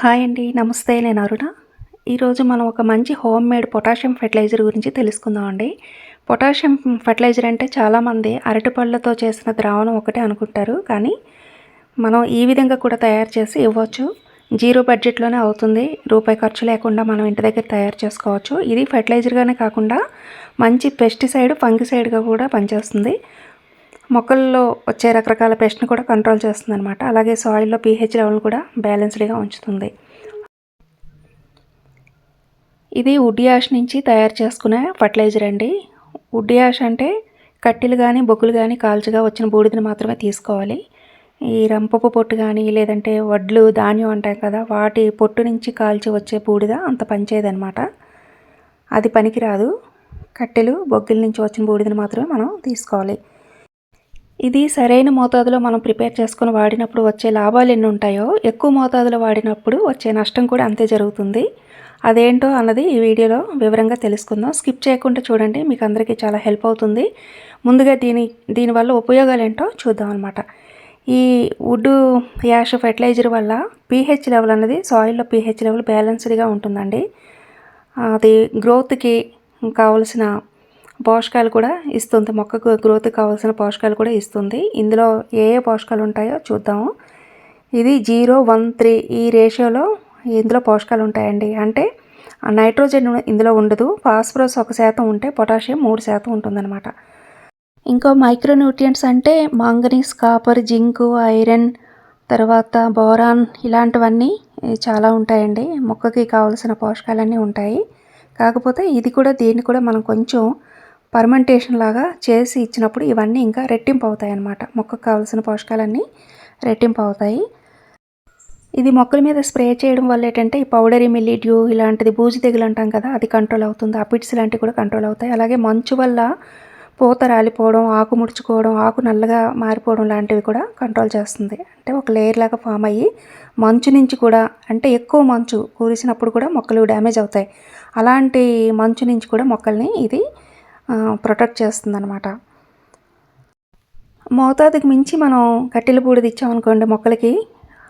Hi అండి నమస్తే నేను అరుణ. ఈరోజు మనం ఒక మంచి హోమ్ మేడ్ పొటాషియం ఫెర్టిలైజర్ గురించి తెలుసుకుందాం అండి. పొటాషియం ఫెర్టిలైజర్ అంటే చాలామంది అరటిపళ్ళతో చేసిన ద్రావణం ఒకటే అనుకుంటారు కానీ మనం ఈ విధంగా కూడా తయారు చేసి ఇవ్వచ్చు. జీరో బడ్జెట్లోనే అవుతుంది రూపాయి ఖర్చు లేకుండా మనం ఇంటి దగ్గర తయారు చేసుకోవచ్చు. ఇది ఫెర్టిలైజర్గానే కాకుండా మంచి పెస్టిసైడ్ ఫంగిసైడ్గా కూడా పనిచేస్తుంది. మొక్కల్లో వచ్చే రకరకాల పెస్ట్ని కూడా కంట్రోల్ చేస్తుంది అనమాట అలాగే సాయిల్లో పీహెచ్ లెవెల్ కూడా బ్యాలెన్స్డ్గా ఉంచుతుంది. ఇది వుడ్ యాష్ నుంచి తయారు చేసుకునే ఫర్టిలైజర్ అండి. వుడ్ యాష్ అంటే కట్టెలు కానీ బొగ్గులు కానీ కాల్చగా వచ్చిన బూడిదని మాత్రమే తీసుకోవాలి. ఈ రంపపు పొట్టు కానీ లేదంటే వడ్లు ధాన్యం అంటాయి కదా వాటి పొట్టు నుంచి కాల్చి వచ్చే బూడిద అంత పనిచేయదనమాట అది పనికిరాదు. కట్టెలు బొగ్గుల నుంచి వచ్చిన బూడిదని మాత్రమే మనం తీసుకోవాలి. ఇది సరైన మోతాదులో మనం ప్రిపేర్ చేసుకుని వాడినప్పుడు వచ్చే లాభాలు ఎన్ని ఉంటాయో ఎక్కువ మోతాదులో వాడినప్పుడు వచ్చే నష్టం కూడా అంతే జరుగుతుంది. అదేంటో అన్నది ఈ వీడియోలో వివరంగా తెలుసుకుందాం. స్కిప్ చేయకుండా చూడండి మీకు అందరికీ చాలా హెల్ప్ అవుతుంది. ముందుగా దీని దీనివల్ల ఉపయోగాలు ఏంటో చూద్దాం అనమాట ఈ వుడ్ యాష్ ఫెర్టిలైజర్ వల్ల పీహెచ్ లెవెల్ అనేది సాయిల్లో పీహెచ్ లెవెల్ బ్యాలెన్స్డ్గా ఉంటుందండి. అది గ్రోత్కి కావలసిన పోషకాలు కూడా ఇస్తుంది. మొక్కకు గ్రోత్ కావాల్సిన పోషకాలు కూడా ఇస్తుంది. ఇందులో ఏ ఏ పోషకాలు ఉంటాయో చూద్దాము. ఇది జీరో వన్ త్రీ ఈ రేషియోలో ఇందులో పోషకాలు ఉంటాయండి. అంటే నైట్రోజన్ ఇందులో ఉండదు. ఫాస్ఫరస్ ఒక శాతం ఉంటే పొటాషియం మూడు శాతం ఉంటుందన్నమాట. ఇంకా మైక్రోన్యూట్రియంట్స్ అంటే మాంగనీస్ కాపర్ జింకు ఐరన్ తర్వాత బోరాన్ ఇలాంటివన్నీ చాలా ఉంటాయండి. మొక్కకి కావలసిన పోషకాలన్నీ ఉంటాయి. కాకపోతే ఇది కూడా దీన్ని కూడా మనం కొంచెం పర్మెంటేషన్ లాగా చేసి ఇచ్చినప్పుడు ఇవన్నీ ఇంకా రెట్టింపు అవుతాయి అన్నమాట మొక్కకు కావాల్సిన పోషకాలన్నీ రెట్టింపు అవుతాయి ఇది మొక్కల మీద స్ప్రే చేయడం వల్ల ఏంటంటే ఈ పౌడరీ మిల్లిడ్యూ ఇలాంటిది బూజు తెగులు అంటాం కదా అది కంట్రోల్ అవుతుంది. అపిడ్స్ లాంటివి కూడా కంట్రోల్ అవుతాయి. అలాగే మంచు వల్ల పూత రాలిపోవడం ఆకు ముడుచుకోవడం ఆకు నల్లగా మారిపోవడం లాంటివి కూడా కంట్రోల్ చేస్తుంది. అంటే ఒక లేయర్ లాగా ఫామ్ అయ్యి మంచు నుంచి కూడా అంటే ఎక్కువ మంచు కురిసినప్పుడు కూడా మొక్కలు డ్యామేజ్ అవుతాయి. అలాంటి మంచు నుంచి కూడా మొక్కల్ని ఇది ప్రొటెక్ట్ చేస్తుందనమాట మోతాదుకు మోతాదుకి మించి మనం కట్టెల బూడిద ఇచ్చామనుకోండి మొక్కలకి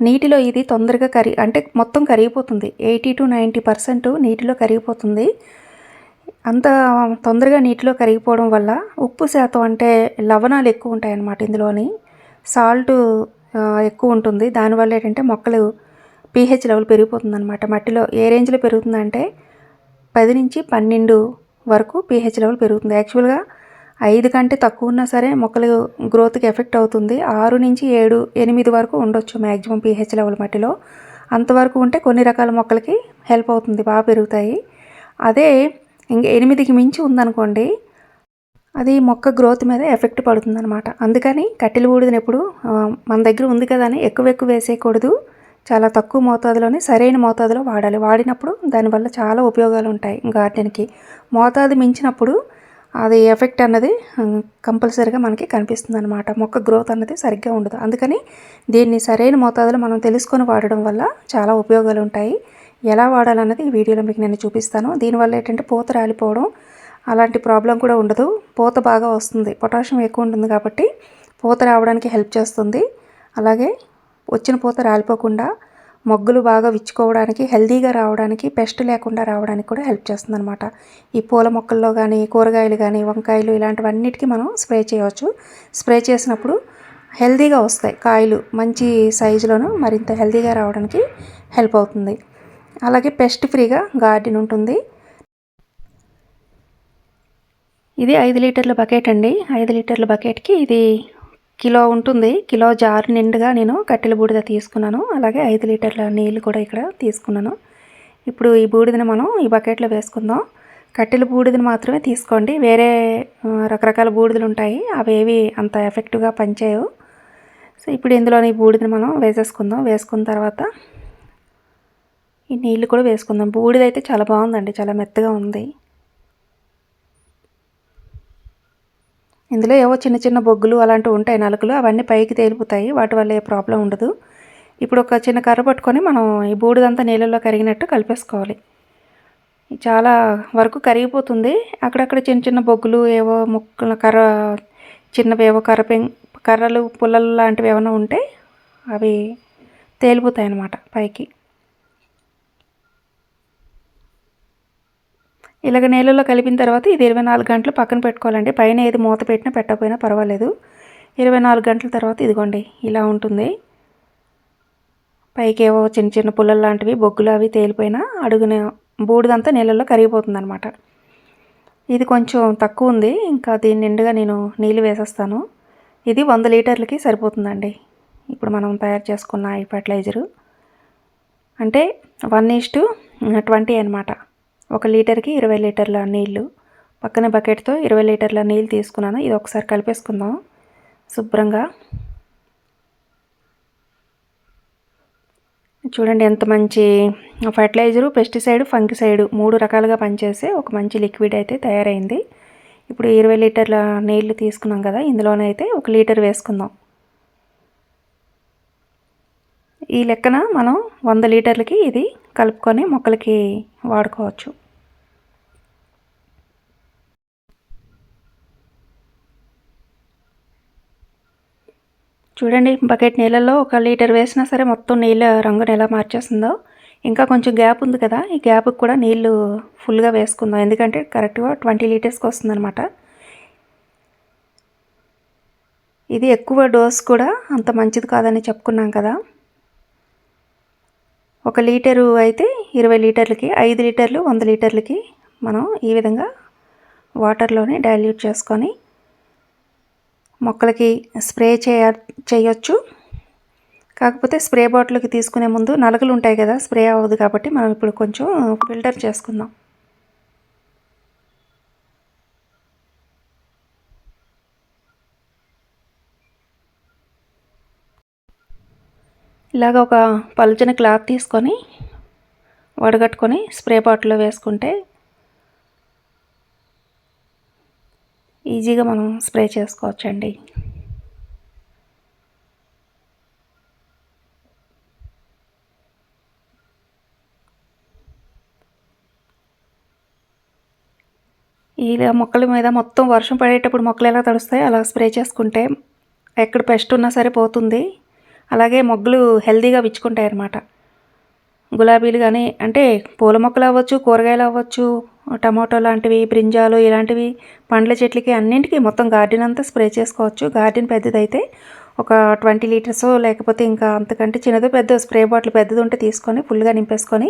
నీటిలో ఇది తొందరగా కరి అంటే మొత్తం కరిగిపోతుంది. ఎయిటీ టు నైంటీ పర్సెంట్ నీటిలో కరిగిపోతుంది. అంత తొందరగా నీటిలో కరిగిపోవడం వల్ల ఉప్పు శాతం అంటే లవణాలు ఎక్కువ ఉంటాయన్నమాట ఇందులోని. సాల్ట్ ఎక్కువ ఉంటుంది. దానివల్ల ఏంటంటే మొక్కలు పీహెచ్ లెవెల్ పెరిగిపోతుందన్నమాట. మట్టిలో ఏ రేంజ్లో పెరుగుతుందంటే పది నుంచి పన్నెండు వరకు పీహెచ్ లెవెల్ పెరుగుతుంది. యాక్చువల్గా ఐదు కంటే తక్కువ ఉన్నా సరే మొక్కలు గ్రోత్కి ఎఫెక్ట్ అవుతుంది. ఆరు నుంచి ఏడు ఎనిమిది వరకు ఉండొచ్చు మ్యాక్సిమం పీహెచ్ లెవెల్ మట్టిలో. అంతవరకు ఉంటే కొన్ని రకాల మొక్కలకి హెల్ప్ అవుతుంది బాగా పెరుగుతాయి. అదే ఇంక ఎనిమిదికి మించి ఉందనుకోండి అది మొక్క గ్రోత్ మీద ఎఫెక్ట్ పడుతుంది అనమాట అందుకని కట్టెల బూడిదని ఎప్పుడు మన దగ్గర ఉంది కదా అని ఎక్కువ ఎక్కువ వేసేయకూడదు. చాలా తక్కువ మోతాదులోనే సరైన మోతాదులో వాడాలి. వాడినప్పుడు దానివల్ల చాలా ఉపయోగాలు ఉంటాయి గార్డెన్కి. మోతాదు మించినప్పుడు అది ఎఫెక్ట్ అన్నది కంపల్సరీగా మనకి కనిపిస్తుంది అనమాట మొక్క గ్రోత్ అన్నది సరిగ్గా ఉండదు. అందుకని దీన్ని సరైన మోతాదులో మనం తెలుసుకొని వాడడం వల్ల చాలా ఉపయోగాలు ఉంటాయి ఎలా వాడాలన్నది ఈ వీడియోలో మీకు నేను చూపిస్తాను. దీనివల్ల ఏంటంటే పూత రాలిపోవడం అలాంటి ప్రాబ్లం కూడా ఉండదు. పూత బాగా వస్తుంది. పొటాషియం ఎక్కువ ఉంటుంది కాబట్టి పూత రావడానికి హెల్ప్ చేస్తుంది. అలాగే వచ్చిన పూత రాలిపోకుండా మొగ్గులు బాగా విచ్చుకోవడానికి హెల్దీగా రావడానికి పెస్ట్ లేకుండా రావడానికి కూడా హెల్ప్ చేస్తుందన్నమాట. ఈ పూల మొక్కల్లో కానీ కూరగాయలు కానీ వంకాయలు ఇలాంటివన్నిటికీ మనం స్ప్రే చేయవచ్చు. స్ప్రే చేసినప్పుడు హెల్దీగా వస్తాయి. కాయలు మంచి సైజులోనూ మరింత హెల్దీగా రావడానికి హెల్ప్ అవుతుంది. అలాగే పెస్ట్ ఫ్రీగా గార్డెన్ ఉంటుంది. ఇది ఐదు లీటర్ల బకెట్ అండి. ఐదు లీటర్ల బకెట్కి ఇది కిలో ఉంటుంది. కిలో జారు నిండుగా నేను కట్టెల బూడిద తీసుకున్నాను. అలాగే ఐదు లీటర్ల నీళ్ళు కూడా ఇక్కడ తీసుకున్నాను. ఇప్పుడు ఈ బూడిదని మనం ఈ బకెట్లో వేసుకుందాం. కట్టెల బూడిదని మాత్రమే తీసుకోండి. వేరే రకరకాల బూడిదలు ఉంటాయి. అవి ఏవి అంత ఎఫెక్టివ్గా పనిచేయవు. సో ఇప్పుడు ఇందులోని బూడిదని మనం వేసేసుకుందాం. వేసుకున్న తర్వాత ఈ నీళ్ళు కూడా వేసుకుందాం. బూడిద అయితే చాలా బాగుందండి. చాలా మెత్తగా ఉంది. ఇందులో ఏవో చిన్న చిన్న బొగ్గులు అలాంటివి ఉంటాయి నలుకలు అవన్నీ పైకి తేలిపోతాయి. వాటి వల్ల ఏ ప్రాబ్లం ఉండదు. ఇప్పుడు ఒక చిన్న కర్ర పట్టుకొని మనం ఈ బూడిదంతా నీళ్ళల్లో కరిగినట్టు కలిపేసుకోవాలి. చాలా వరకు కరిగిపోతుంది. అక్కడక్కడ చిన్న చిన్న బొగ్గులు ఏవో ముక్కల కర్ర చిన్నవి ఏవో కర్ర పెం కర్రలు పుల్లలు లాంటివి ఏమైనా ఉంటే అవి తేలిపోతాయి అన్నమాట పైకి. ఇలాగ నీళ్ళలో కలిపిన తర్వాత ఇది ఇరవై నాలుగు గంటలు పక్కన పెట్టుకోవాలండి. పైన ఏది మూత పెట్టినా పెట్టకపోయినా పర్వాలేదు. ఇరవై నాలుగు గంటల తర్వాత ఇదిగోండి ఇలా ఉంటుంది. పైకి ఏవో చిన్న చిన్న పుల్లలు లాంటివి బొగ్గులు అవి తేలిపోయినా అడుగున బూడిదంతా నీళ్ళల్లో కరిగిపోతుంది అనమాట ఇది కొంచెం తక్కువ ఉంది ఇంకా దీని నిండుగా నేను నీళ్ళు వేసేస్తాను. ఇది వంద లీటర్లకి సరిపోతుందండి. ఇప్పుడు మనం తయారు చేసుకున్న ఈ ఫర్టిలైజరు. అంటే వన్ ఈస్ టు ట్వంటీ అనమాట ఒక లీటర్కి ఇరవై లీటర్ల నీళ్ళు. పక్కన బకెట్తో ఇరవై లీటర్ల నీళ్ళు తీసుకున్నాను. ఇది ఒకసారి కలిపేసుకుందాం. శుభ్రంగా. చూడండి ఎంత మంచి ఫర్టిలైజరు పెస్టిసైడ్ ఫంగిసైడ్ మూడు రకాలుగా పనిచేసే ఒక మంచి లిక్విడ్ అయితే తయారైంది. ఇప్పుడు ఇరవై లీటర్ల నీళ్ళు తీసుకున్నాం కదా ఇందులోనైతే ఒక లీటర్ వేసుకుందాం. ఈ లెక్కన మనం వంద లీటర్లకి ఇది కలుపుకొని మొక్కలకి వాడుకోవచ్చు. చూడండి బకెట్ నీళ్ళలో ఒక లీటర్ వేసినా సరే మొత్తం నీళ్ళ రంగుని ఎలా మార్చేస్తుందో. ఇంకా కొంచెం గ్యాప్ ఉంది కదా ఈ గ్యాప్కి కూడా నీళ్ళు ఫుల్గా వేసుకుందాం. ఎందుకంటే కరెక్ట్గా ట్వంటీ లీటర్స్కి వస్తుందన్నమాట. ఇది ఎక్కువ డోస్ కూడా అంత మంచిది కాదని చెప్పుకున్నాం కదా. ఒక లీటరు అయితే ఇరవై లీటర్లకి ఐదు లీటర్లు వంద లీటర్లకి మనం ఈ విధంగా వాటర్లోనే డైల్యూట్ చేసుకొని మొక్కలకి స్ప్రే చేయ చేయొచ్చు. కాకపోతే స్ప్రే బాటిల్కి తీసుకునే ముందు నలకలు ఉంటాయి కదా స్ప్రే అవ్వదు కాబట్టి మనం ఇప్పుడు కొంచెం ఫిల్టర్ చేసుకుందాం. ఇలాగ ఒక పలుచని క్లాత్ తీసుకొని వడగట్టుకొని స్ప్రే బాటిల్లో వేసుకుంటే ఈజీగా మనం స్ప్రే చేసుకోవచ్చండి. ఈ మొక్కల మీద మొత్తం వర్షం పడేటప్పుడు మొక్కలు ఎలా తడుస్తాయి అలా స్ప్రే చేసుకుంటే ఎక్కడ పెస్ట్ ఉన్నా సరే పోతుంది. అలాగే మొగ్గలు హెల్దీగా విచ్చుకుంటాయి అన్నమాట గులాబీలు కానీ అంటే పూల మొక్కలు అవ్వచ్చు కూరగాయలు అవ్వచ్చు టమాటో లాంటివి బ్రింజాలు ఇలాంటివి పండ్ల చెట్లకి అన్నింటికి మొత్తం గార్డెన్ అంతా స్ప్రే చేసుకోవచ్చు. గార్డెన్ పెద్దదైతే ఒక ట్వంటీ లీటర్స్ లేకపోతే ఇంకా అంతకంటే చిన్నదో పెద్ద స్ప్రే బాటిల్ పెద్దది ఉంటే తీసుకొని ఫుల్గా నింపేసుకొని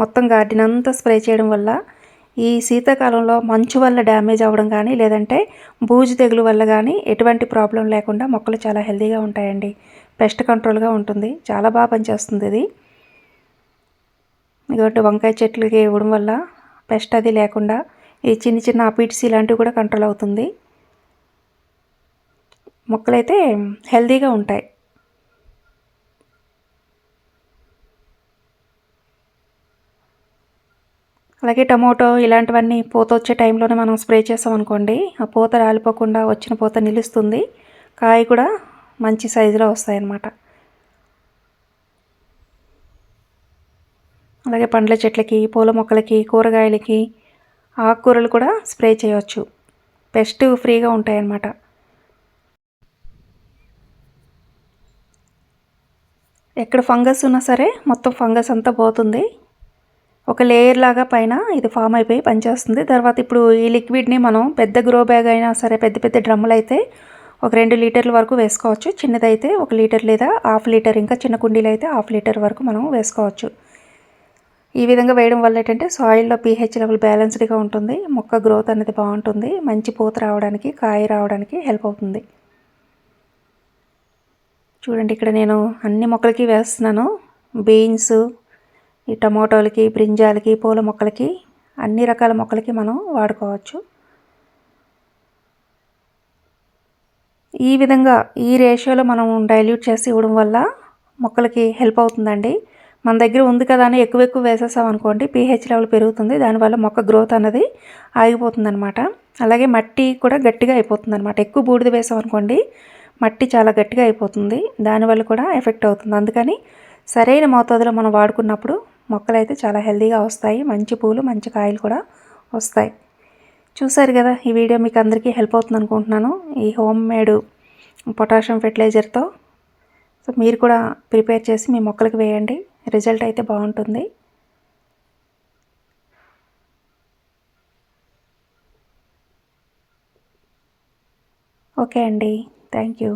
మొత్తం గార్డెన్ అంతా స్ప్రే చేయడం వల్ల ఈ శీతాకాలంలో మంచు వల్ల డ్యామేజ్ అవ్వడం కానీ లేదంటే బూజు తెగులు వల్ల కానీ ఎటువంటి ప్రాబ్లం లేకుండా మొక్కలు చాలా హెల్దీగా ఉంటాయండి. పెస్ట్ కంట్రోల్గా ఉంటుంది. చాలా బాగా పనిచేస్తుంది ఇది. ఇదిగోటి వంకాయ చెట్లకి ఇవ్వడం వల్ల పెస్ట్ అది లేకుండా ఈ చిన్న చిన్న అపీట్స్ ఇలాంటివి కూడా కంట్రోల్ అవుతుంది. మొక్కలైతే హెల్దీగా ఉంటాయి. అలాగే టమోటో ఇలాంటివన్నీ పూత వచ్చే టైంలోనే మనం స్ప్రే చేసాం అనుకోండి ఆ పూత రాలిపోకుండా వచ్చిన పూత నిలుస్తుంది. కాయ కూడా మంచి సైజులో వస్తాయన్నమాట. అలాగే పండ్ల చెట్లకి పూల మొక్కలకి కూరగాయలకి ఆకుకూరలు కూడా స్ప్రే చేయవచ్చు పెస్ట్ ఫ్రీగా ఉంటాయన్నమాట. ఎక్కడ ఫంగస్ ఉన్నా సరే మొత్తం ఫంగస్ అంతా పోతుంది. ఒక లేయర్ లాగా పైన ఇది ఫామ్ అయిపోయి పనిచేస్తుంది. తర్వాత ఇప్పుడు ఈ లిక్విడ్ని మనం పెద్ద గ్రో బ్యాగ్ అయినా సరే పెద్ద పెద్ద డ్రమ్ములు అయితే ఒక రెండు లీటర్ల వరకు వేసుకోవచ్చు. చిన్నదైతే ఒక లీటర్ లేదా హాఫ్ లీటర్ ఇంకా చిన్న కుండీలు అయితే హాఫ్ లీటర్ వరకు మనం వేసుకోవచ్చు. ఈ విధంగా వేయడం వల్ల ఏంటంటే సాయిల్లో పీహెచ్ లెవెల్ బ్యాలెన్స్డ్గా ఉంటుంది మొక్క గ్రోత్ అనేది బాగుంటుంది మంచి పూత రావడానికి కాయ రావడానికి హెల్ప్ అవుతుంది. చూడండి ఇక్కడ నేను అన్ని మొక్కలకి వేస్తున్నాను. బీన్స్ ఈ టమోటోలకి బ్రింజాలకి పూల మొక్కలకి అన్ని రకాల మొక్కలకి మనం వాడుకోవచ్చు. ఈ విధంగా ఈ రేషియోలో మనం డైల్యూట్ చేసి ఇవ్వడం వల్ల మొక్కలకి హెల్ప్ అవుతుందండి. మన దగ్గర ఉంది కదా అని ఎక్కువ ఎక్కువ వేసేసాం అనుకోండి పీహెచ్ లెవెల్ పెరుగుతుంది. దానివల్ల మొక్క గ్రోత్ అనేది ఆగిపోతుంది అనమాట అలాగే మట్టి కూడా గట్టిగా అయిపోతుంది అనమాట ఎక్కువ బూడిద వేసాం అనుకోండి మట్టి చాలా గట్టిగా అయిపోతుంది. దానివల్ల కూడా ఎఫెక్ట్ అవుతుంది. అందుకని సరైన మోతాదులో మనం వాడుకున్నప్పుడు మొక్కలు అయితే చాలా హెల్దీగా వస్తాయి. మంచి పూలు మంచి కాయలు కూడా వస్తాయి. చూసారు కదా ఈ వీడియో మీకు అందరికీ హెల్ప్ అవుతుంది అనుకుంటున్నాను. ఈ హోమ్ మేడ్ పొటాషియం ఫెర్టిలైజర్తో సో మీరు కూడా ప్రిపేర్ చేసి మీ మొక్కలకు వేయండి. రిజల్ట్ అయితే బాగుంటుంది. ఓకే అండి. Thank you.